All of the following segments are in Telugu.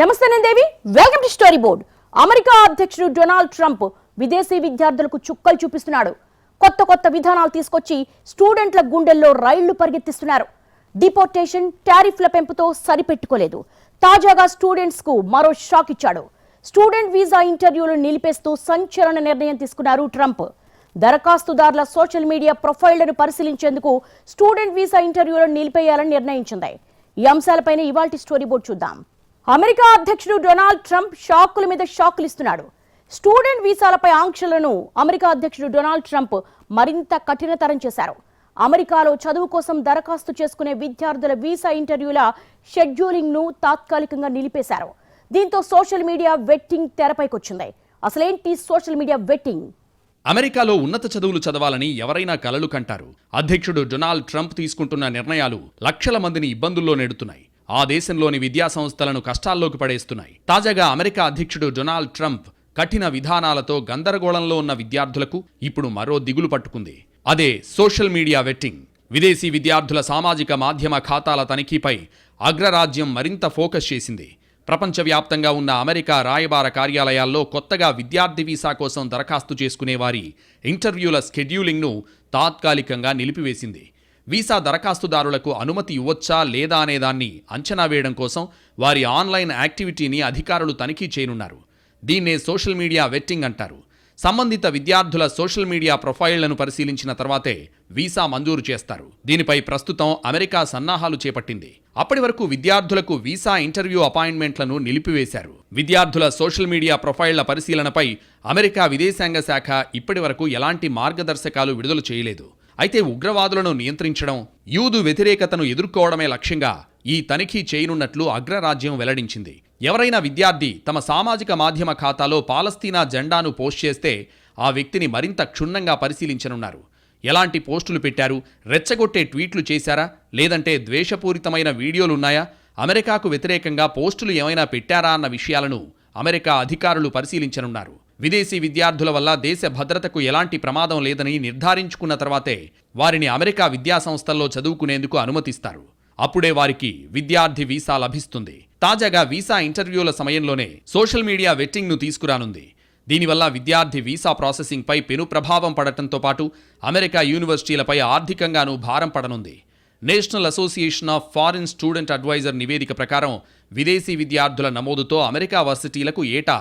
నమస్తే Devi welcome to story board. America అధ్యక్షుడు డొనాల్డ్ ట్రంప్ విదేశీ విద్యార్థులకు చుక్కలు చూపిస్తున్నాడు. కొత్త కొత్త విధానాలు తీసుకొచ్చి స్టూడెంట్ల గుండెల్లో రైళ్ళు పరిగెత్తిస్తున్నారు. డిపోర్టేషన్ టారిఫ్ల పెంపుతో సరిపెట్టుకోలేదు. తాజాగా స్టూడెంట్స్కు మరో షాక్ ఇచ్చాడు. స్టూడెంట్ వీసా ఇంటర్వ్యూలు నిలిపేస్తూ సంచలన నిర్ణయం తీసుకున్నారు ట్రంప్. దరఖాస్తుదారుల సోషల్ మీడియా ప్రొఫైళ్ళను పరిశీలించేందుకు స్టూడెంట్ వీసా ఇంటర్వ్యూలను నిలిపేయాలని నిర్ణయించింది. ఈ అంశాలపైన ఇవాల్టి స్టోరీ బోర్డ్ చూద్దాం. అమెరికా అధ్యక్షుడు డొనాల్డ్ ట్రంప్ షాకుల మీద షాకులు ఇస్తున్నాడు స్టూడెంట్ వీసాలపై ఆంక్షలను అమెరికా అధ్యక్షుడు డొనాల్డ్ ట్రంప్ మరింత కఠినతరం చేశారు. అమెరికాలో చదువు కోసం దరఖాస్తు చేసుకునే విద్యార్థుల వీసా ఇంటర్వ్యూల షెడ్యూలింగ్ను తాత్కాలికంగా నిలిపేశారు. దీంతో సోషల్ మీడియా వెట్టింగ్ తెరపైకొచ్చింది. అసలేంటి సోషల్ మీడియా వెట్టింగ్? అమెరికాలో ఉన్నత చదువులు చదవాలని ఎవరైనా కలలు కంటారు. అధ్యక్షుడు డొనాల్డ్ ట్రంప్ తీసుకుంటున్న నిర్ణయాలు లక్షల మందిని ఇబ్బందుల్లో నెడుతున్నాయి. ఆ దేశంలోని విద్యా సంస్థలను కష్టాల్లోకి పడేస్తున్నాయి. తాజాగా అమెరికా అధ్యక్షుడు డొనాల్డ్ ట్రంప్ కఠిన విధానాలతో గందరగోళంలో ఉన్న విద్యార్థులకు ఇప్పుడు మరో దిగులు పట్టుకుంది. అదే సోషల్ మీడియా వెట్టింగ్. విదేశీ విద్యార్థుల సామాజిక మాధ్యమ ఖాతాల తనిఖీపై అగ్రరాజ్యం మరింత ఫోకస్ చేసింది. ప్రపంచవ్యాప్తంగా ఉన్న అమెరికా రాయబార కార్యాలయాల్లో కొత్తగా విద్యార్థి వీసా కోసం దరఖాస్తు చేసుకునే వారి ఇంటర్వ్యూల స్కెడ్యూలింగ్ను తాత్కాలికంగా నిలిపివేసింది. వీసా దరఖాస్తుదారులకు అనుమతి ఇవ్వొచ్చా లేదా అనేదాన్ని అంచనా వేయడం కోసం వారి ఆన్లైన్ యాక్టివిటీని అధికారులు తనిఖీ చేయనున్నారు. దీన్నే సోషల్ మీడియా వెట్టింగ్ అంటారు. సంబంధిత విద్యార్థుల సోషల్ మీడియా ప్రొఫైళ్ళను పరిశీలించిన తర్వాతే వీసా మంజూరు చేస్తారు. దీనిపై ప్రస్తుతం అమెరికా సన్నాహాలు చేపట్టింది. అప్పటి వరకు విద్యార్థులకు వీసా ఇంటర్వ్యూ అపాయింట్మెంట్లను నిలిపివేశారు. విద్యార్థుల సోషల్ మీడియా ప్రొఫైళ్ళ పరిశీలనపై అమెరికా విదేశాంగ శాఖ ఇప్పటి వరకు ఎలాంటి మార్గదర్శకాలు విడుదల చేయలేదు. అయితే ఉగ్రవాదులను నియంత్రించడం యూదు వ్యతిరేకతను ఎదుర్కోవడమే లక్ష్యంగా ఈ తనిఖీ చేయనున్నట్లు అగ్రరాజ్యం వెల్లడించింది. ఎవరైనా విద్యార్థి తమ సామాజిక మాధ్యమ ఖాతాలో పాలస్తీనా జెండాను పోస్ట్ చేస్తే ఆ వ్యక్తిని మరింత క్షుణ్ణంగా పరిశీలించనున్నారు. ఎలాంటి పోస్టులు పెట్టారు? రెచ్చగొట్టే ట్వీట్లు చేశారా? లేదంటే ద్వేషపూరితమైన వీడియోలున్నాయా? అమెరికాకు వ్యతిరేకంగా పోస్టులు ఏమైనా పెట్టారా అన్న విషయాలను అమెరికా అధికారులు పరిశీలించనున్నారు. విదేశీ విద్యార్థుల వల్ల దేశ భద్రతకు ఎలాంటి ప్రమాదం లేదని నిర్ధారించుకున్న తర్వాతే వారిని అమెరికా విద్యాసంస్థల్లో చదువుకునేందుకు అనుమతిస్తారు. అప్పుడే వారికి విద్యార్థి వీసా లభిస్తుంది. తాజాగా వీసా ఇంటర్వ్యూల సమయంలోనే సోషల్ మీడియా వెట్టింగ్ను తీసుకురానుంది. దీనివల్ల విద్యార్థి వీసా ప్రాసెసింగ్పై పెను ప్రభావం పడటంతో పాటు అమెరికా యూనివర్సిటీలపై ఆర్థికంగానూ భారం పడనుంది. National association of foreign student adviser నివేదిక ప్రకారం విదేశీ విద్యార్థుల నమోదుతో అమెరికా వర్సిటీలకు ఏటా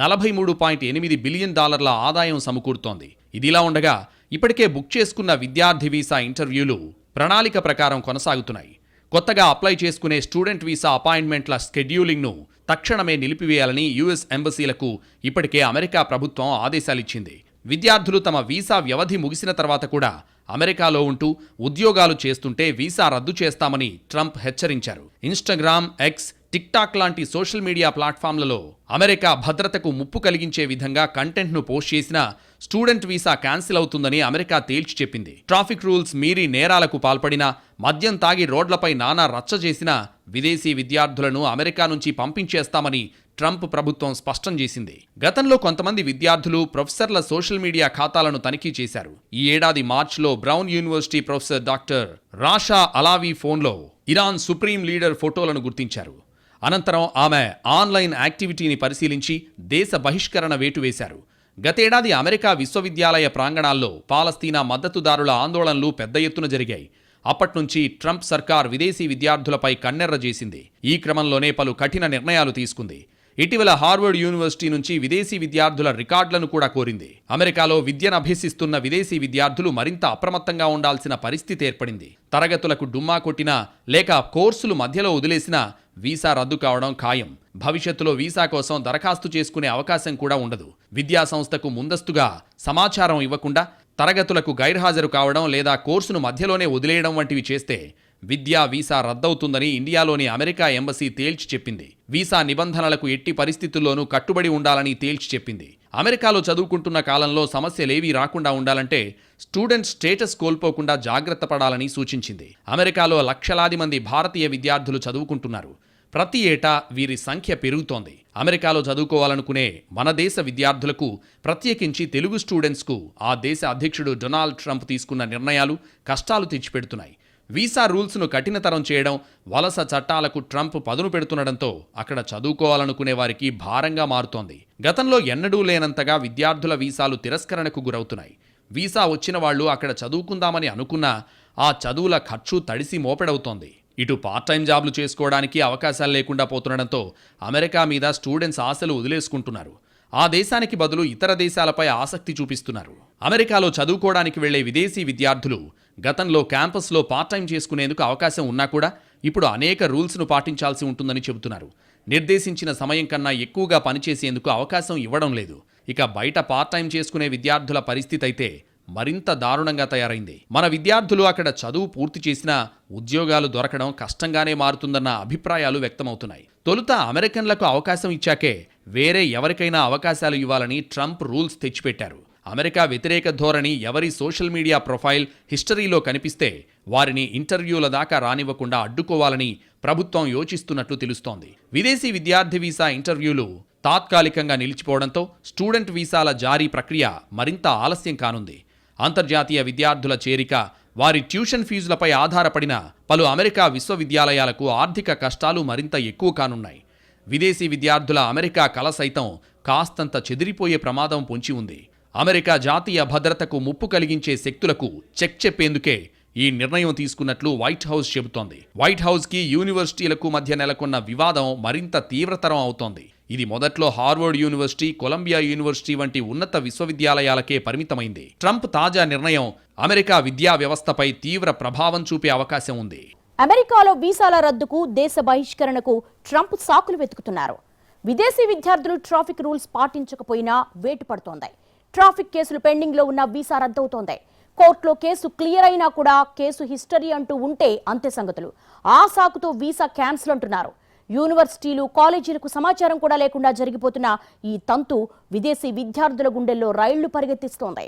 నలభై మూడు పాయింట్ ఎనిమిది బిలియన్ డాలర్ల ఆదాయం సమకూరుతోంది. ఇదిలా ఉండగా ఇప్పటికే బుక్ చేసుకున్న విద్యార్థి వీసా ఇంటర్వ్యూలు ప్రణాళిక ప్రకారం కొనసాగుతున్నాయి. కొత్తగా అప్లై చేసుకునే స్టూడెంట్ వీసా అపాయింట్మెంట్ల స్కెడ్యూలింగ్ను తక్షణమే నిలిపివేయాలని యుఎస్ ఎంబసీలకు ఇప్పటికే అమెరికా ప్రభుత్వం ఆదేశాలిచ్చింది. విద్యార్థులు తమ వీసా వ్యవధి ముగిసిన తర్వాత కూడా అమెరికాలో ఉంటూ ఉద్యోగాలు చేస్తుంటే వీసా రద్దు చేస్తామని ట్రంప్ హెచ్చరించారు. ఇన్స్టాగ్రామ్ ఎక్స్ టిక్టాక్ లాంటి సోషల్ మీడియా ప్లాట్ఫామ్లలో అమెరికా భద్రతకు ముప్పు కలిగించే విధంగా కంటెంట్ను పోస్ట్ చేసిన స్టూడెంట్ వీసా క్యాన్సిల్ అవుతుందని అమెరికా తేల్చి చెప్పింది. ట్రాఫిక్ రూల్స్ మీరి నేరాలకు పాల్పడిన మద్యం తాగి రోడ్లపై నానా రచ్చ చేసిన విదేశీ విద్యార్థులను అమెరికా నుంచి పంపించేస్తామని ట్రంప్ ప్రభుత్వం స్పష్టం చేసింది. గతంలో కొంతమంది విద్యార్థులు ప్రొఫెసర్ల సోషల్ మీడియా ఖాతాలను తనిఖీ చేశారు. ఈ ఏడాది మార్చిలో Brown university professor doctor Rasha Alavi ఫోన్లో ఇరాన్ సుప్రీం లీడర్ ఫోటోలను గుర్తించారు. అనంతరం ఆమె ఆన్లైన్ యాక్టివిటీని పరిశీలించి దేశ బహిష్కరణ వేటు వేశారు. గతేడాది అమెరికా విశ్వవిద్యాలయ ప్రాంగణాల్లో పాలస్తీనా మద్దతుదారుల ఆందోళనలు పెద్ద ఎత్తున జరిగాయి. అప్పట్నుంచి ట్రంప్ సర్కార్ విదేశీ విద్యార్థులపై కన్నెర్ర చేసింది. ఈ క్రమంలోనే పలు కఠిన నిర్ణయాలు తీసుకుంది. ఇటీవల హార్వర్డ్ యూనివర్సిటీ నుంచి విదేశీ విద్యార్థుల రికార్డులను కూడా కోరింది. అమెరికాలో విద్యను అభ్యసిస్తున్న విదేశీ విద్యార్థులు మరింత అప్రమత్తంగా ఉండాల్సిన పరిస్థితి ఏర్పడింది. తరగతులకు డుమ్మా కొట్టినా లేక కోర్సులు మధ్యలో వదిలేసినా వీసా రద్దు కావడం ఖాయం. భవిష్యత్తులో వీసా కోసం దరఖాస్తు చేసుకునే అవకాశం కూడా ఉండదు. విద్యా సంస్థకు ముందస్తుగా సమాచారం ఇవ్వకుండా తరగతులకు గైర్హాజరు కావడం లేదా కోర్సును మధ్యలోనే వదిలేయడం వంటివి చేస్తే విద్యా వీసా రద్దవుతుందని ఇండియాలోని అమెరికా ఎంబసీ తేల్చి చెప్పింది. వీసా నిబంధనలకు ఎట్టి పరిస్థితుల్లోనూ కట్టుబడి ఉండాలని తేల్చి చెప్పింది. అమెరికాలో చదువుకుంటున్న కాలంలో సమస్యలేవీ రాకుండా ఉండాలంటే స్టూడెంట్ స్టేటస్ కోల్పోకుండా జాగ్రత్త పడాలని సూచించింది. అమెరికాలో లక్షలాది మంది భారతీయ విద్యార్థులు చదువుకుంటున్నారు. ప్రతి ఏటా వీరి సంఖ్య పెరుగుతోంది. అమెరికాలో చదువుకోవాలనుకునే మన దేశ విద్యార్థులకు ప్రత్యేకించి తెలుగు స్టూడెంట్స్కు ఆ దేశ అధ్యక్షుడు డొనాల్డ్ ట్రంప్ తీసుకున్న నిర్ణయాలు కష్టాలు తెచ్చిపెడుతున్నాయి. వీసా రూల్స్ను కఠినతరం చేయడం వలస చట్టాలకు ట్రంప్ పదును పెడుతుండటంతో అక్కడ చదువుకోవాలనుకునే వారికి భారంగా మారుతోంది. గతంలో ఎన్నడూ లేనంతగా విద్యార్థుల వీసాలు తిరస్కరణకు గురవుతున్నాయి. వీసా వచ్చిన వాళ్ళు అక్కడ చదువుకుందామని అనుకున్నా ఆ చదువుల ఖర్చు తడిసి మోపెడవుతోంది. ఇటు పార్ట్ టైం జాబ్లు చేసుకోవడానికి అవకాశాలు లేకుండా పోతుండటంతో అమెరికా మీద స్టూడెంట్స్ ఆశలు వదిలేసుకుంటున్నారు. ఆ దేశానికి బదులు ఇతర దేశాలపై ఆసక్తి చూపిస్తున్నారు. అమెరికాలో చదువుకోవడానికి వెళ్ళే విదేశీ విద్యార్థులు గతంలో క్యాంపస్లో పార్ట్ టైం చేసుకునేందుకు అవకాశం ఉన్నా కూడా ఇప్పుడు అనేక రూల్స్ను పాటించాల్సి ఉంటుందని చెబుతున్నారు. నిర్దేశించిన సమయం కన్నా ఎక్కువగా పనిచేసేందుకు అవకాశం ఇవ్వడం లేదు. ఇక బయట పార్ట్ టైం చేసుకునే విద్యార్థుల పరిస్థితి అయితే మరింత దారుణంగా తయారైంది. మన విద్యార్థులు అక్కడ చదువు పూర్తి చేసినా ఉద్యోగాలు దొరకడం కష్టంగానే మారుతుందన్న అభిప్రాయాలు వ్యక్తమవుతున్నాయి. తొలుత అమెరికన్లకు అవకాశం ఇచ్చాకే వేరే ఎవరికైనా అవకాశాలు ఇవ్వాలని ట్రంప్ రూల్స్ తెచ్చిపెట్టారు. అమెరికా వ్యతిరేక ధోరణి ఎవరి సోషల్ మీడియా ప్రొఫైల్ హిస్టరీలో కనిపిస్తే వారిని ఇంటర్వ్యూల దాకా రానివ్వకుండా అడ్డుకోవాలని ప్రభుత్వం యోచిస్తున్నట్లు తెలుస్తోంది. విదేశీ విద్యార్థి వీసా ఇంటర్వ్యూలు తాత్కాలికంగా నిలిచిపోవడంతో స్టూడెంట్ వీసాల జారీ ప్రక్రియ మరింత ఆలస్యం కానుంది. అంతర్జాతీయ విద్యార్థుల చేరిక వారి ట్యూషన్ ఫీజులపై ఆధారపడిన పలు అమెరికా విశ్వవిద్యాలయాలకు ఆర్థిక కష్టాలు మరింత ఎక్కువ కానున్నాయి. విదేశీ విద్యార్థుల అమెరికా కళ సైతం కాస్తంత చెదిరిపోయే ప్రమాదం పొంచి ఉంది. అమెరికా జాతీయ భద్రతకు ముప్పు కలిగించే శక్తులకు చెక్ చెప్పేందుకే ఈ నిర్ణయం తీసుకున్నట్లు వైట్ హౌస్ చెబుతోంది. వైట్ హౌస్కి యూనివర్సిటీలకు మధ్య నెలకొన్న వివాదం మరింత తీవ్రతరం అవుతోంది. ఇది మొదట్లో హార్వర్డ్ యూనివర్సిటీ కొలంబియా యూనివర్సిటీ వంటి ఉన్నత విశ్వవిద్యాలయాలకే పరిమితమైంది. ట్రంప్ తాజా నిర్ణయం అమెరికా విద్యా వ్యవస్థపై తీవ్ర ప్రభావం చూపే అవకాశం ఉంది. అమెరికాలో వీసాల రద్దుకు దేశ బహిష్కరణకు ట్రంప్ సాకులు వెతుకుతున్నారు. విదేశీ విద్యార్థులు ట్రాఫిక్ రూల్స్ పాటించకపోయినా వేటు పడుతోంది. ట్రాఫిక్ కేసులు పెండింగ్లో ఉన్న వీసా రద్దవుతోంది. కోర్టులో కేసు క్లియర్ అయినా కూడా కేసు హిస్టరీ అంటూ ఉంటే అంతే సంగతులు. ఆ సాకుతో వీసా క్యాన్సిల్ అంటున్నారు. యూనివర్సిటీలు కాలేజీలకు సమాచారం కూడా లేకుండా జరిగిపోతున్న ఈ తంతు విదేశీ విద్యార్థుల గుండెల్లో రైళ్ళు పరిగెత్తిస్తోంది.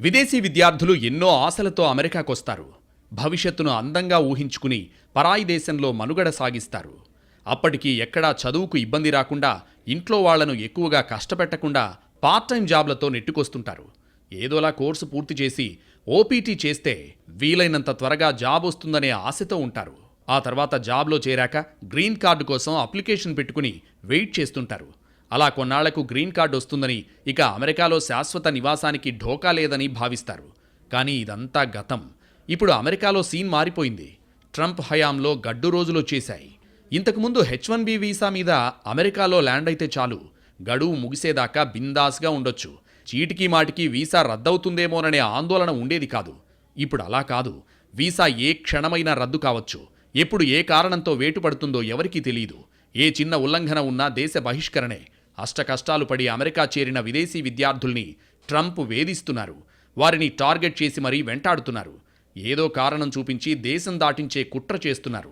విదేశీ విద్యార్థులు ఎన్నో ఆశలతో అమెరికాకొస్తారు. భవిష్యత్తును అందంగా ఊహించుకుని పరాయి దేశంలో మనుగడ సాగిస్తారు. అప్పటికి ఎక్కడా చదువుకు ఇబ్బంది రాకుండా ఇంట్లో వాళ్ళను ఎక్కువగా కష్టపెట్టకుండా పార్ట్ టైం జాబ్లతో నెట్టుకొస్తుంటారు. ఏదోలా కోర్సు పూర్తి చేసి ఓపీటీ చేస్తే వీలైనంత త్వరగా జాబ్ వస్తుందనే ఆశతో ఉంటారు. ఆ తర్వాత జాబ్లో చేరాక గ్రీన్ కార్డు కోసం అప్లికేషన్ పెట్టుకుని వెయిట్ చేస్తుంటారు. అలా కొన్నాళ్ళకు గ్రీన్ కార్డు వస్తుందని ఇక అమెరికాలో శాశ్వత నివాసానికి ఢోకా లేదని భావిస్తారు. కానీ ఇదంతా గతం. ఇప్పుడు అమెరికాలో సీన్ మారిపోయింది. ట్రంప్ హయాంలో గడ్డు రోజులు వచ్చేశాయి. ఇంతకుముందు హెచ్ వన్ బి వీసా మీద అమెరికాలో ల్యాండ్ అయితే చాలు. గడువు ముగిసేదాకా బిందాస్గా ఉండొచ్చు. చీటికి మాటికి వీసా రద్దవుతుందేమోననే ఆందోళన ఉండేది కాదు. ఇప్పుడు అలా కాదు. వీసా ఏ క్షణమైనా రద్దు కావచ్చు. ఎప్పుడు ఏ కారణంతో వేటుపడుతుందో ఎవరికీ తెలియదు ఏ చిన్న ఉల్లంఘన ఉన్నా దేశ బహిష్కరణే. అష్టకష్టాలు పడి అమెరికా చేరిన విదేశీ విద్యార్థుల్ని ట్రంప్ వేధిస్తున్నారు. వారిని టార్గెట్ చేసి మరీ వెంటాడుతున్నారు. ఏదో కారణం చూపించి దేశం దాటించే కుట్ర చేస్తున్నారు.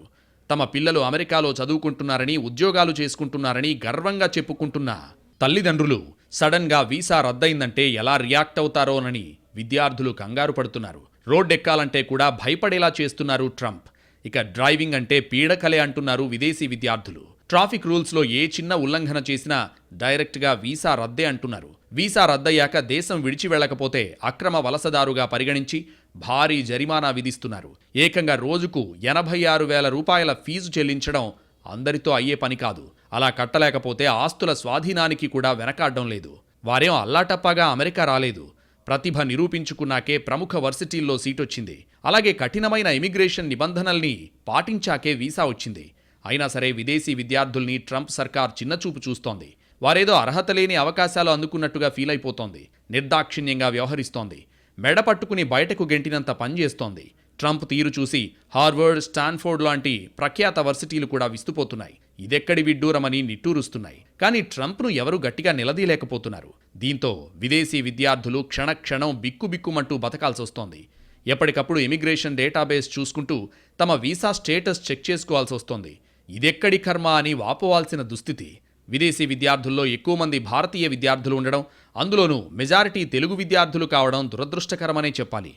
తమ పిల్లలు అమెరికాలో చదువుకుంటున్నారని ఉద్యోగాలు చేసుకుంటున్నారని గర్వంగా చెప్పుకుంటున్న. తల్లిదండ్రులు సడన్గా వీసా రద్దయిందంటే ఎలా రియాక్ట్ అవుతారోనని విద్యార్థులు కంగారు పడుతున్నారు. రోడ్డెక్కాలంటే కూడా భయపడేలా చేస్తున్నారు ట్రంప్. ఇక డ్రైవింగ్ అంటే పీడకలే అంటున్నారు విదేశీ విద్యార్థులు. ట్రాఫిక్ రూల్స్లో ఏ చిన్న ఉల్లంఘన చేసినా డైరెక్ట్గా వీసా రద్దే అంటున్నారు. వీసా రద్దయ్యాక దేశం విడిచి వెళ్ళకపోతే అక్రమ వలసదారుగా పరిగణించి భారీ జరిమానా విధిస్తున్నారు. ఏకంగా రోజుకు ఎనభై ఆరు వేల రూపాయల ఫీజు చెల్లించడం అందరితో అయ్యే పని కాదు. అలా కట్టలేకపోతే ఆస్తుల స్వాధీనానికి కూడా వెనకాడడం లేదు. వారేం అల్లాటప్పాగా అమెరికా రాలేదు. ప్రతిభ నిరూపించుకున్నాకే ప్రముఖ వర్సిటీల్లో సీటొచ్చింది. అలాగే కఠినమైన ఇమిగ్రేషన్ నిబంధనల్ని పాటించాకే వీసా వచ్చింది. అయినా సరే విదేశీ విద్యార్థుల్ని ట్రంప్ సర్కార్ చిన్నచూపు చూస్తోంది. వారేదో అర్హత లేని అవకాశాలు అందుకున్నట్టుగా ఫీల్ అయిపోతోంది నిర్దాక్షిణ్యంగా వ్యవహరిస్తోంది. మెడ పట్టుకుని బయటకు గెంటినంత పనిచేస్తోంది ట్రంప్ తీరు చూసి హార్వర్డ్ స్టాన్ఫోర్డ్ లాంటి ప్రఖ్యాత వర్సిటీలు కూడా విస్తుపోతున్నాయి. ఇదెక్కడి విడ్డూరమని నిట్టూరుస్తున్నాయి. కానీ ట్రంప్ను ఎవరు గట్టిగా నిలదీయలేకపోతున్నారు. దీంతో విదేశీ విద్యార్థులు క్షణక్షణం బిక్కుబిక్కుమంటూ బతకాల్సొస్తోంది ఎప్పటికప్పుడు ఇమిగ్రేషన్ డేటాబేస్ చూసుకుంటూ తమ వీసా స్టేటస్ చెక్ చేసుకోవాల్సి వస్తోంది. ఇదెక్కడి కర్మ అని వాపోవాల్సిన దుస్థితి. విదేశీ విద్యార్థుల్లో ఎక్కువ మంది భారతీయ విద్యార్థులు ఉండడం అందులోనూ మెజారిటీ తెలుగు విద్యార్థులు కావడం దురదృష్టకరమనే చెప్పాలి.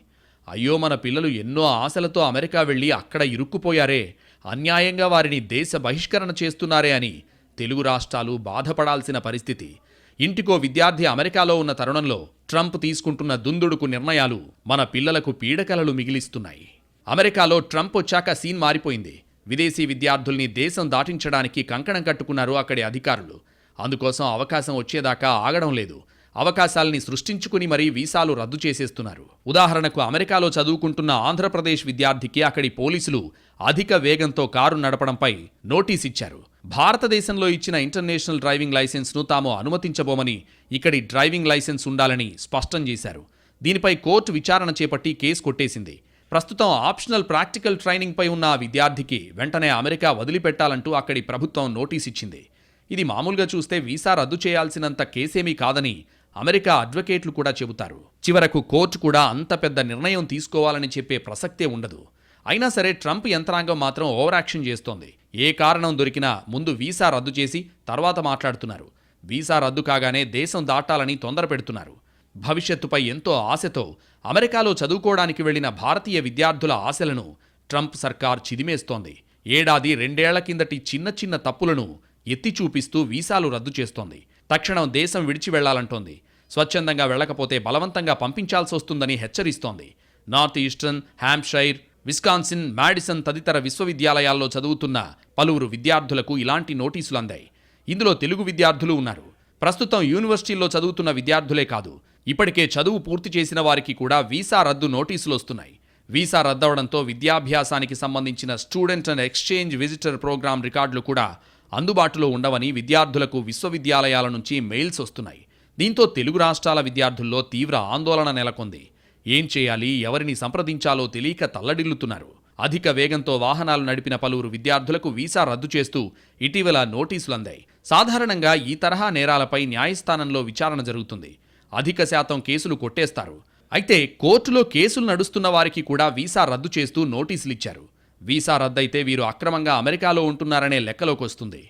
అయ్యో మన పిల్లలు ఎన్నో ఆశలతో అమెరికా వెళ్ళి అక్కడ ఇరుక్కుపోయారే. అన్యాయంగా వారిని దేశ బహిష్కరణ చేస్తున్నారే అని తెలుగు రాష్ట్రాలు బాధపడాల్సిన పరిస్థితి. ఇంటికో విద్యార్థి అమెరికాలో ఉన్న తరుణంలో ట్రంప్ తీసుకుంటున్న దుందుడుకు నిర్ణయాలు మన పిల్లలకు పీడకలలు మిగిలిస్తున్నాయి. అమెరికాలో ట్రంప్ వచ్చాక సీన్ మారిపోయింది. విదేశీ విద్యార్థుల్ని దేశం దాటించడానికి కంకణం కట్టుకున్నారు అక్కడి అధికారులు. అందుకోసం అవకాశం వచ్చేదాకా ఆగడం లేదు. అవకాశాల్ని సృష్టించుకుని మరీ వీసాలు రద్దు చేసేస్తున్నారు. ఉదాహరణకు అమెరికాలో చదువుకుంటున్న ఆంధ్రప్రదేశ్ విద్యార్థికి అక్కడి పోలీసులు అధిక వేగంతో కారు నడపడంపై నోటీస్ ఇచ్చారు. భారతదేశంలో ఇచ్చిన ఇంటర్నేషనల్ డ్రైవింగ్ లైసెన్స్ను తాము అనుమతించబోమని ఇక్కడి డ్రైవింగ్ లైసెన్స్ ఉండాలని స్పష్టం చేశారు. దీనిపై కోర్టు విచారణ చేపట్టి కేసు కొట్టేసింది. ప్రస్తుతం ఆప్షనల్ ప్రాక్టికల్ ట్రైనింగ్పై ఉన్న ఆ విద్యార్థికి వెంటనే అమెరికా వదిలిపెట్టాలంటూ అక్కడి ప్రభుత్వం నోటీస్ ఇచ్చింది. ఇది మామూలుగా చూస్తే వీసా రద్దు చేయాల్సినంత కేసేమీ కాదని అమెరికా అడ్వకేట్లు కూడా చెబుతారు. చివరకు కోర్టు కూడా అంత పెద్ద నిర్ణయం తీసుకోవాలని చెప్పే ప్రసక్తే ఉండదు. అయినా సరే ట్రంప్ యంత్రాంగం మాత్రం ఓవర్ యాక్షన్ చేస్తోంది. ఏ కారణం దొరికినా ముందు వీసా రద్దు చేసి తర్వాత మాట్లాడుతున్నారు. వీసా రద్దు కాగానే దేశం దాటాలని తొందర పెడుతున్నారు. భవిష్యత్తుపై ఎంతో ఆశతో అమెరికాలో చదువుకోవడానికి వెళ్ళిన భారతీయ విద్యార్థుల ఆశలను ట్రంప్ సర్కార్ చిదిమేస్తోంది. ఏడాది రెండేళ్ళ కిందటి చిన్న చిన్న తప్పులను ఎత్తి చూపిస్తూ వీసాలు రద్దు చేస్తోంది. తక్షణం దేశం విడిచి వెళ్ళాలంటోంది స్వచ్ఛందంగా వెళ్ళకపోతే బలవంతంగా పంపించాల్సి వస్తుందని హెచ్చరిస్తోంది. North eastern Hampshire Wisconsin Madison తదితర విశ్వవిద్యాలయాల్లో చదువుతున్న పలువురు విద్యార్థులకు ఇలాంటి నోటీసులు అందాయి ఇందులో తెలుగు విద్యార్థులు ఉన్నారు. ప్రస్తుతం యూనివర్సిటీల్లో చదువుతున్న విద్యార్థులే కాదు ఇప్పటికే చదువు పూర్తి చేసిన వారికి కూడా వీసా రద్దు నోటీసులు వస్తున్నాయి వీసా రద్దవడంతో విద్యాభ్యాసానికి సంబంధించిన student and exchange visitor program రికార్డులు కూడా అందుబాటులో ఉండవని విద్యార్థులకు విశ్వవిద్యాలయాల నుంచి మెయిల్స్ వస్తున్నాయి. దీంతో తెలుగు రాష్ట్రాల విద్యార్థుల్లో తీవ్ర ఆందోళన నెలకొంది. ఏం చేయాలి? ఎవరిని సంప్రదించాలో తెలియక తల్లడిల్లుతున్నారు. అధిక వేగంతో వాహనాలు నడిపిన పలువురు విద్యార్థులకు వీసా రద్దు చేస్తూ ఇటీవల నోటీసులు అందాయి. సాధారణంగా ఈ తరహా నేరాలపై న్యాయస్థానంలో విచారణ జరుగుతుంది. అధిక శాతం కేసులు కొట్టేస్తారు. అయితే కోర్టులో కేసులు నడుస్తున్న వారికి కూడా వీసా రద్దు చేస్తూ నోటీసులు ఇచ్చారు వీసా రద్దయితే వీరు అక్రమంగా అమెరికాలో ఉంటున్నారనే లెక్కలోకి వస్తుంది.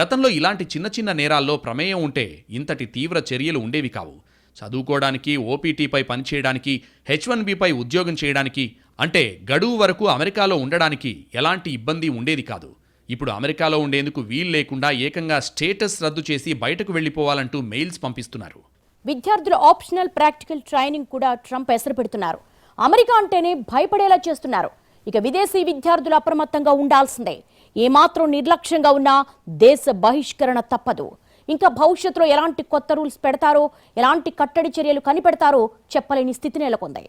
గతంలో ఇలాంటి చిన్న చిన్న నేరాల్లో ప్రమేయం ఉంటే ఇంతటి తీవ్ర చర్యలు ఉండేవి కావు. చదువుకోవడానికి ఓపీటీపై పనిచేయడానికి హెచ్ వన్ బిపై ఉద్యోగం చేయడానికి అంటే గడువు వరకు అమెరికాలో ఉండడానికి ఎలాంటి ఇబ్బంది ఉండేది కాదు. ఇప్పుడు అమెరికాలో ఉండేందుకు వీలు లేకుండా ఏకంగా స్టేటస్ రద్దు చేసి బయటకు వెళ్ళిపోవాలంటూ మెయిల్స్ పంపిస్తున్నారు. విద్యార్థుల ఆప్షనల్ ప్రాక్టికల్ ట్రైనింగ్ కూడా ట్రంప్ ఎసరు పెడుతున్నారు. అమెరికా అంటేనే భయపడేలా చేస్తున్నారు. ఇక విదేశీ విద్యార్థులు అప్రమత్తంగా ఉండాల్సిందే. ఏమాత్రం నిర్లక్ష్యంగా ఉన్నా దేశ బహిష్కరణ తప్పదు. ఇంకా భవిష్యత్తులో ఎలాంటి కొత్త రూల్స్ పెడతారో ఎలాంటి కట్టడి చర్యలు కనిపెడతారో చెప్పలేని స్థితి నెలకొంది.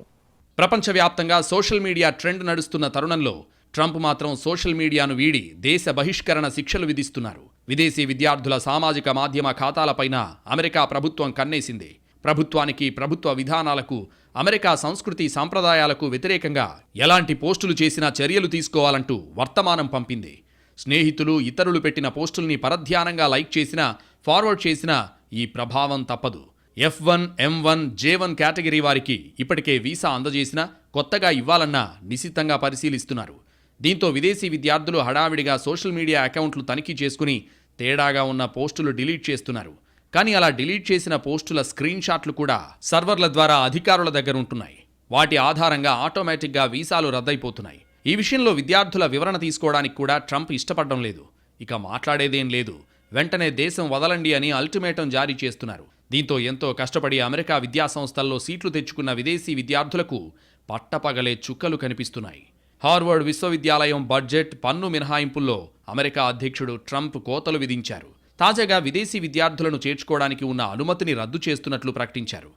ప్రపంచవ్యాప్తంగా సోషల్ మీడియా ట్రెండ్ నడుస్తున్న తరుణంలో ట్రంప్ మాత్రం సోషల్ మీడియాను వీడి దేశ బహిష్కరణ శిక్షలు విధిస్తున్నారు. విదేశీ విద్యార్థుల సామాజిక మాధ్యమ ఖాతాలపైన అమెరికా ప్రభుత్వం కన్నేసింది. ప్రభుత్వానికి ప్రభుత్వ విధానాలకు అమెరికా సంస్కృతి సాంప్రదాయాలకు వ్యతిరేకంగా ఎలాంటి పోస్టులు చేసినా చర్యలు తీసుకోవాలంటూ వర్తమానం పంపింది. స్నేహితులు ఇతరులు పెట్టిన పోస్టుల్ని పరధ్యానంగా లైక్ చేసినా ఫార్వర్డ్ చేసినా ఈ ప్రభావం తప్పదు. F one M one J one category వారికి ఇప్పటికే వీసా అందజేసినా కొత్తగా ఇవ్వాలన్నా నిశితంగా పరిశీలిస్తున్నారు. దీంతో విదేశీ విద్యార్థులు హడావిడిగా సోషల్ మీడియా అకౌంట్లు తనిఖీ చేసుకుని తేడాగా ఉన్న పోస్టులు డిలీట్ చేస్తున్నారు. కానీ అలా డిలీట్ చేసిన పోస్టుల స్క్రీన్ షాట్లు కూడా సర్వర్ల ద్వారా అధికారుల దగ్గర ఉంటున్నాయి. వాటి ఆధారంగా ఆటోమేటిక్గా వీసాలు రద్దయిపోతున్నాయి. ఈ విషయంలో విద్యార్థుల వివరణ తీసుకోవడానికి కూడా ట్రంప్ ఇష్టపడడం లేదు. ఇక మాట్లాడేదేం లేదు. వెంటనే దేశం వదలండి అని అల్టిమేటం జారీ చేస్తున్నారు. దీంతో ఎంతో కష్టపడి అమెరికా విద్యా సంస్థల్లో సీట్లు తెచ్చుకున్న విదేశీ విద్యార్థులకు పట్టపగలే చుక్కలు కనిపిస్తున్నాయి. హార్వర్డ్ విశ్వవిద్యాలయం బడ్జెట్ పన్ను మినహాయింపుల్లో అమెరికా అధ్యక్షుడు ట్రంప్ కోతలు విధించారు. తాజాగా విదేశీ విద్యార్థులను చేర్చుకోవడానికి ఉన్న అనుమతిని రద్దు చేస్తున్నట్లు ప్రకటించారు.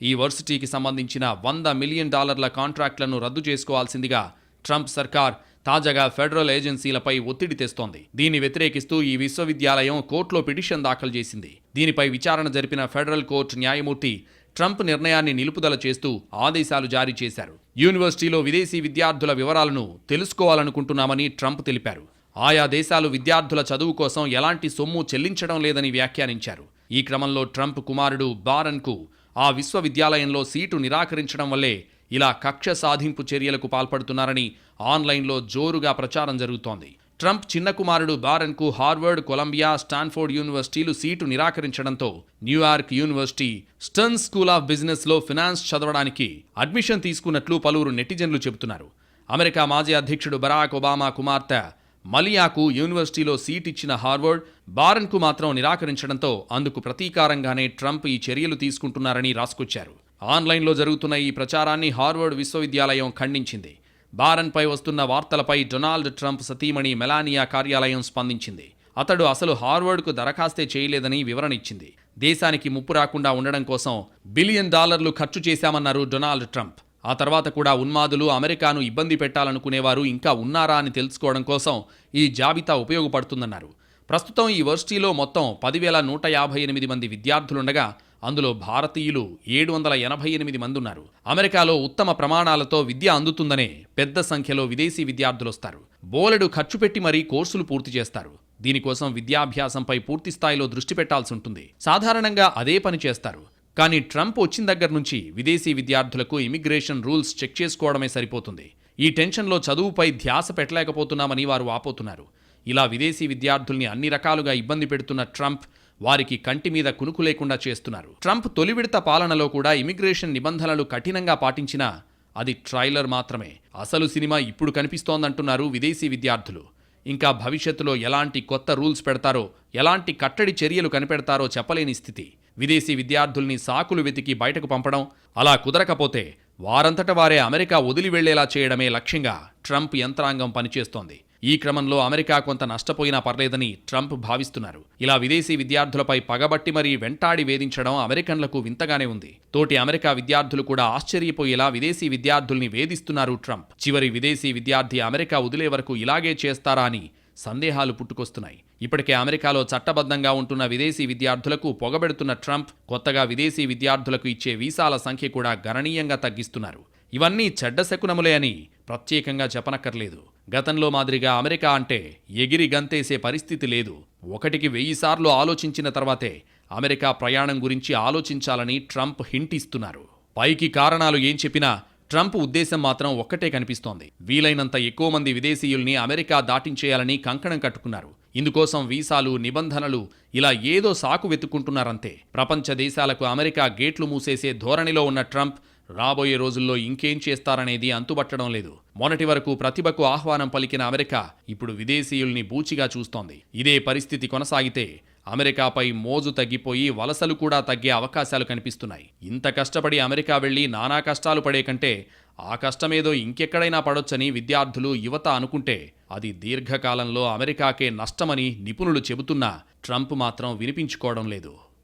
ఈ వర్సిటీకి సంబంధించిన వంద మిలియన్ డాలర్ల కాంట్రాక్టులను రద్దు చేసుకోవాల్సిందిగా ట్రంప్ సర్కార్ తాజాగా ఫెడరల్ ఏజెన్సీలపై ఒత్తిడి తెస్తోంది. దీన్ని వ్యతిరేకిస్తూ ఈ విశ్వవిద్యాలయం కోర్టులో పిటిషన్ దాఖలు చేసింది. దీనిపై విచారణ జరిపిన ఫెడరల్ కోర్టు న్యాయమూర్తి ట్రంప్ నిర్ణయాన్ని నిలుపుదల చేస్తూ ఆదేశాలు జారీ చేశారు. యూనివర్సిటీలో విదేశీ విద్యార్థుల వివరాలను తెలుసుకోవాలనుకుంటున్నామని ట్రంప్ తెలిపారు. ఆయా దేశాలు విద్యార్థుల చదువు కోసం ఎలాంటి సొమ్ము చెల్లించడం లేదని వ్యాఖ్యానించారు. ఈ క్రమంలో ట్రంప్ కుమారుడు బారన్కు ఆ విశ్వవిద్యాలయంలో సీటు నిరాకరించడం వల్లే ఇలా కక్ష సాధింపు చర్యలకు పాల్పడుతున్నారని ఆన్లైన్లో జోరుగా ప్రచారం జరుగుతోంది. ట్రంప్ చిన్న కుమారుడు బారన్కు హార్వర్డ్ కొలంబియా స్టాన్ఫోర్డ్ యూనివర్సిటీలు seat నిరాకరించడంతో New York university Stern school of బిజినెస్లో ఫినాన్స్ చదవడానికి అడ్మిషన్ తీసుకున్నట్లు పలువురు నెటిజన్లు చెబుతున్నారు. అమెరికా మాజీ అధ్యక్షుడు బరాక్ ఒబామా కుమార్తె మలియాకు యూనివర్సిటీలో సీట్ ఇచ్చిన హార్వర్డ్ బారన్కు మాత్రం నిరాకరించడంతో అందుకు ప్రతీకారంగానే ట్రంప్ ఈ చర్యలు తీసుకుంటున్నారని రాసుకొచ్చారు. ఆన్లైన్లో జరుగుతున్న ఈ ప్రచారాన్ని హార్వర్డ్ విశ్వవిద్యాలయం ఖండించింది. బారన్పై వస్తున్న వార్తలపై డొనాల్డ్ ట్రంప్ సతీమణి మెలానియా కార్యాలయం స్పందించింది. అతడు అసలు హార్వర్డ్కు దరఖాస్తే చేయలేదని వివరణ ఇచ్చింది. దేశానికి ముప్పు రాకుండా ఉండడం కోసం బిలియన్ డాలర్లు ఖర్చు చేశామన్నారు డొనాల్డ్ ట్రంప్. ఆ తర్వాత కూడా ఉన్మాదులు అమెరికాను ఇబ్బంది పెట్టాలనుకునేవారు ఇంకా ఉన్నారా అని తెలుసుకోవడం కోసం ఈ జాబితా ఉపయోగపడుతుందన్నారు. ప్రస్తుతం ఈ వర్సిటీలో మొత్తం పదివేల నూట యాభై ఎనిమిది మంది విద్యార్థులుండగా అందులో భారతీయులు ఏడు వందల ఎనభై ఎనిమిది మంది ఉన్నారు అమెరికాలో ఉత్తమ ప్రమాణాలతో విద్య అందుతుందనే పెద్ద సంఖ్యలో విదేశీ విద్యార్థులు వస్తారు బోలెడు ఖర్చు పెట్టి మరీ కోర్సులు పూర్తి చేస్తారు. దీనికోసం విద్యాభ్యాసంపై పూర్తి స్థాయిలో దృష్టి పెట్టాల్సి ఉంటుంది సాధారణంగా అదే పని చేస్తారు. కానీ ట్రంప్ వచ్చిన దగ్గర నుంచి విదేశీ విద్యార్థులకు ఇమిగ్రేషన్ రూల్స్ చెక్ చేసుకోవడమే సరిపోతుంది. ఈ టెన్షన్లో చదువుపై ధ్యాస పెట్టలేకపోతున్నామని వారు ఆపోతున్నారు ఇలా విదేశీ విద్యార్థుల్ని అన్ని రకాలుగా ఇబ్బంది పెడుతున్న ట్రంప్ వారికి కంటి మీద కునుకు లేకుండా చేస్తున్నారు. ట్రంప్ తొలి విడత పాలనలో కూడా ఇమిగ్రేషన్ నిబంధనలు కఠినంగా పాటించినా అది ట్రైలర్ మాత్రమే. అసలు సినిమా ఇప్పుడు కనిపిస్తోందంటున్నారు విదేశీ విద్యార్థులు. ఇంకా భవిష్యత్తులో ఎలాంటి కొత్త రూల్స్ పెడతారో ఎలాంటి కట్టడి చర్యలు కనిపెడతారో చెప్పలేని స్థితి. విదేశీ విద్యార్థుల్ని సాకులు వెతికి బయటకు పంపడం అలా కుదరకపోతే వారంతట వారే అమెరికా వదిలి వెళ్ళేలా చేయడమే లక్ష్యంగా ట్రంప్ యంత్రాంగం పనిచేస్తోంది. ఈ క్రమంలో అమెరికా కొంత నష్టపోయినా పర్లేదని ట్రంప్ భావిస్తున్నారు. ఇలా విదేశీ విద్యార్థులపై పగబట్టి మరీ వెంటాడి వేధించడం అమెరికన్లకు వింతగానే ఉంది. తోటి అమెరికా విద్యార్థులు కూడా ఆశ్చర్యపోయేలా విదేశీ విద్యార్థుల్ని వేధిస్తున్నారు ట్రంప్. చివరి విదేశీ విద్యార్థి అమెరికా వదిలే వరకు ఇలాగే చేస్తారా అని సందేహాలు పుట్టుకొస్తున్నాయి. ఇప్పటికే అమెరికాలో చట్టబద్ధంగా ఉంటున్న విదేశీ విద్యార్థులకు పొగబెడుతున్న ట్రంప్ కొత్తగా విదేశీ విద్యార్థులకు ఇచ్చే వీసాల సంఖ్య కూడా గణనీయంగా తగ్గిస్తున్నారు. ఇవన్నీ చెడ్డ శకునములే అని ప్రత్యేకంగా చెప్పనక్కర్లేదు. గతంలో మాదిరిగా అమెరికా అంటే ఎగిరి గంతేసే పరిస్థితి లేదు. ఒకటికి వెయ్యి సార్లు ఆలోచించిన తర్వాతే అమెరికా ప్రయాణం గురించి ఆలోచించాలని ట్రంప్ హింట్ ఇస్తున్నారు పైకి కారణాలు ఏం చెప్పినా ట్రంప్ ఉద్దేశం మాత్రం ఒక్కటే కనిపిస్తోంది. వీలైనంత ఎక్కువ మంది విదేశీయుల్ని అమెరికా దాటించేయాలని కంకణం కట్టుకున్నారు. ఇందుకోసం వీసాలు నిబంధనలు ఇలా ఏదో సాకు వెతుక్కుంటున్నారంతే. ప్రపంచ దేశాలకు అమెరికా గేట్లు మూసేసే ధోరణిలో ఉన్న ట్రంప్ రాబోయే రోజుల్లో ఇంకేం చేస్తారనేది అంతుబట్టడం లేదు. మొన్నటి వరకు ప్రతిభకు ఆహ్వానం పలికిన అమెరికా ఇప్పుడు విదేశీయుల్ని బూచిగా చూస్తోంది. ఇదే పరిస్థితి కొనసాగితే అమెరికాపై మోజు తగ్గిపోయి వలసలు కూడా తగ్గే అవకాశాలు కనిపిస్తున్నాయి. ఇంత కష్టపడి అమెరికా వెళ్ళి నానా కష్టాలు పడే కంటే ఆ కష్టమేదో ఇంకెక్కడైనా పడొచ్చని విద్యార్థులు యువత అనుకుంటే అది దీర్ఘకాలంలో అమెరికాకే నష్టమని నిపుణులు చెబుతున్నా ట్రంప్ మాత్రం వినిపించుకోవడం లేదు.